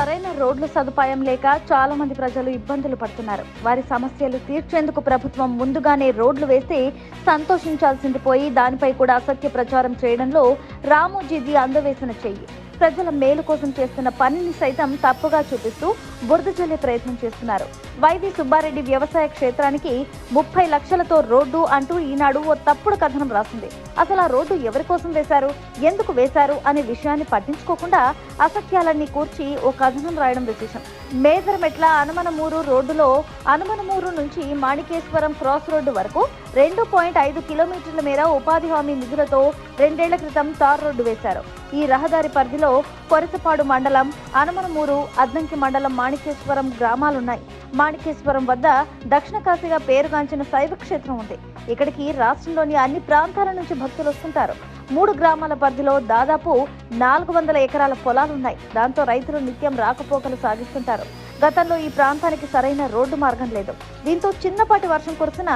సరైన రోడ్ల సదుపాయం లేక చాలా మంది ప్రజలు ఇబ్బందులు పడుతున్నారు. వారి సమస్యలు తీర్చేందుకు ప్రభుత్వం ముందుగానే రోడ్లు వేస్తే సంతోషించాల్సింది పోయి దానిపై కూడా అసత్య ప్రచారం చేయడంలో రామోజీది అందవేసిన చెయ్యి. ప్రజల మేలు కోసం చేస్తున్న పనిని సైతం తప్పుగా చూపిస్తూ బురద చల్లే ప్రయత్నం చేస్తున్నారు. వైవి సుబ్బారెడ్డి వ్యవసాయ క్షేత్రానికి ముప్పై లక్షలతో రోడ్డు అంటూ ఈనాడు ఓ తప్పుడు కథనం రాసింది. అసలు ఆ రోడ్డు ఎవరి కోసం వేశారు? ఎందుకు వేశారు? అనే విషయాన్ని పట్టించుకోకుండా అసత్యాలన్నీ కూర్చి ఓ కథనం రాయడం విశేషం. మేదరమెట్ల అనుమనమూరు రోడ్డులో అనుమనమూరు నుంచి మాణికేశ్వరం క్రాస్ రోడ్డు వరకు రెండు పాయింట్ ఐదు కిలోమీటర్ల మేర ఉపాధి హామీ నిధులతో రెండేళ్ళ క్రితం తార్ రోడ్డు వేశారు. ఈ రహదారి పరిధిలో కొరసపాడు మండలం అనుమనమూరు అద్దంకి మండలం మాణికేశ్వరం గ్రామాలున్నాయి. మాణికేశ్వరం వద్ద దక్షిణ కాశీగా పేరుగాంచిన శైవ క్షేత్రం ఉంది. ఇక్కడికి రాష్ట్రంలోని అన్ని ప్రాంతాల నుంచి భక్తులు వస్తుంటారు. మూడు గ్రామాల పరిధిలో దాదాపు నాలుగు వందల ఎకరాల పొలాలున్నాయి. దాంతో రైతులు నిత్యం రాకపోకలు సాగిస్తుంటారు. గతంలో ఈ ప్రాంతానికి సరైన రోడ్డు మార్గం లేదు. దీంతో చిన్నపాటి వర్షం కురిసిన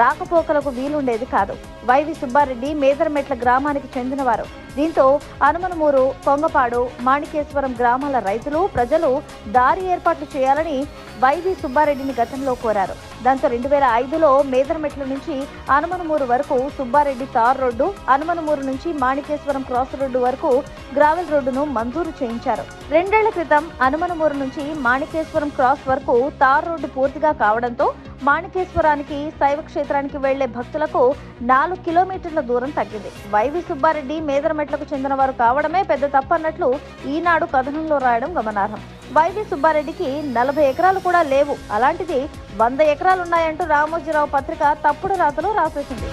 రాకపోకలకు వీలుండేది కాదు. వైవి సుబ్బారెడ్డి మేదరమెట్ల గ్రామానికి చెందినవారు. దీంతో అనుమనమూరు కొంగపాడు మాణికేశ్వరం గ్రామాల రైతులు ప్రజలు దారి ఏర్పాట్లు చేయాలని వైవి సుబ్బారెడ్డిని గతంలో కోరారు. దాంతో రెండు వేల ఐదులో మేదరమెట్ల నుంచి అనుమనమూరు వరకు సుబ్బారెడ్డి తార్ రోడ్డు అనుమనమూరు నుంచి మాణికేశ్వరం క్రాస్ రోడ్డు వరకు గ్రావెల్ రోడ్డును మంజూరు చేయించారు. రెండేళ్ళ క్రితం అనుమనమూరు నుంచి మాణికేశ్వరం క్రాస్ వరకు తార్ రోడ్డు పూర్తిగా కావడంతో మాణికేశ్వరానికి శైవ క్షేత్రానికి వెళ్ళే భక్తులకు నాలుగు కిలోమీటర్ల దూరం తగ్గింది. వైవి సుబ్బారెడ్డి మేదరమెట్లకు చెందిన వారు కావడమే పెద్ద తప్పన్నట్లు ఈనాడు కథనంలో రాయడం గమనార్హం. వైవి సుబ్బారెడ్డికి నలభై ఎకరాలు కూడా లేవు. అలాంటిది వంద ఎకరాలున్నాయంటూ రామోజీరావు పత్రిక తప్పుడు రాతలో రాసేసింది.